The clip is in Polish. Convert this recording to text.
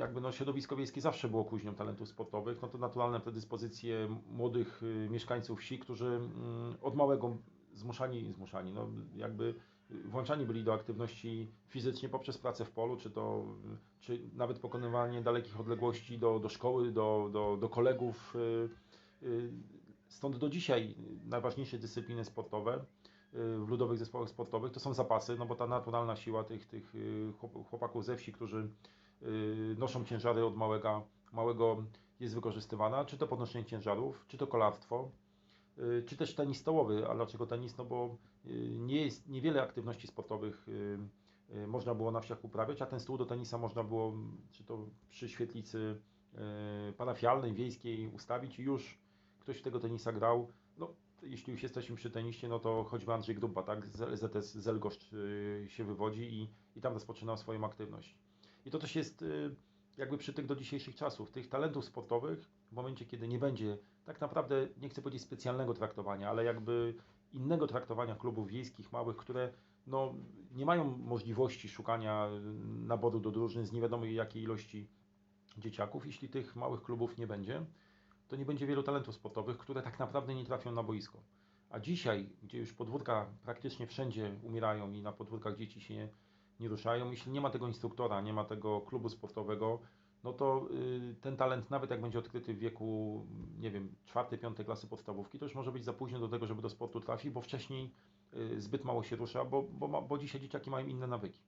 jakby no, środowisko wiejskie zawsze było kuźnią talentów sportowych, no to naturalne predyspozycje młodych y, mieszkańców wsi, którzy mm, od małego zmuszani, zmuszani, no jakby włączani byli do aktywności fizycznie poprzez pracę w polu, czy to, czy nawet pokonywanie dalekich odległości do, do szkoły, do, do, do kolegów. y, y, Stąd do dzisiaj najważniejsze dyscypliny sportowe y, w ludowych zespołach sportowych to są zapasy, no bo ta naturalna siła tych, tych y, chłop- chłopaków ze wsi, którzy y, noszą ciężary od małego, małego jest wykorzystywana, czy to podnoszenie ciężarów, czy to kolarstwo, y, czy też tenis stołowy. A dlaczego tenis? No bo y, nie jest, niewiele aktywności sportowych y, y, można było na wsiach uprawiać, a ten stół do tenisa można było, czy to przy świetlicy y, parafialnej, wiejskiej ustawić i już ktoś w tego tenisa grał. No, jeśli już jesteśmy przy teniście, no to choćby Andrzej Gruba, tak, z y, się wywodzi i, i tam rozpoczynał swoją aktywność. I to też jest y, jakby przytyk do dzisiejszych czasów. Tych talentów sportowych, w momencie kiedy nie będzie tak naprawdę, nie chcę powiedzieć specjalnego traktowania, ale jakby innego traktowania klubów wiejskich, małych, które no, nie mają możliwości szukania y, naboru do drużyn z nie wiadomo jakiej ilości dzieciaków, jeśli tych małych klubów nie będzie, to nie będzie wielu talentów sportowych, które tak naprawdę nie trafią na boisko. A dzisiaj, gdzie już podwórka praktycznie wszędzie umierają i na podwórkach dzieci się nie, nie ruszają, jeśli nie ma tego instruktora, nie ma tego klubu sportowego, no to y, ten talent, nawet jak będzie odkryty w wieku, nie wiem, czwartej, piątej klasy podstawówki, to już może być za późno do tego, żeby do sportu trafić, bo wcześniej y, zbyt mało się rusza, bo, bo, bo dzisiaj dzieciaki mają inne nawyki.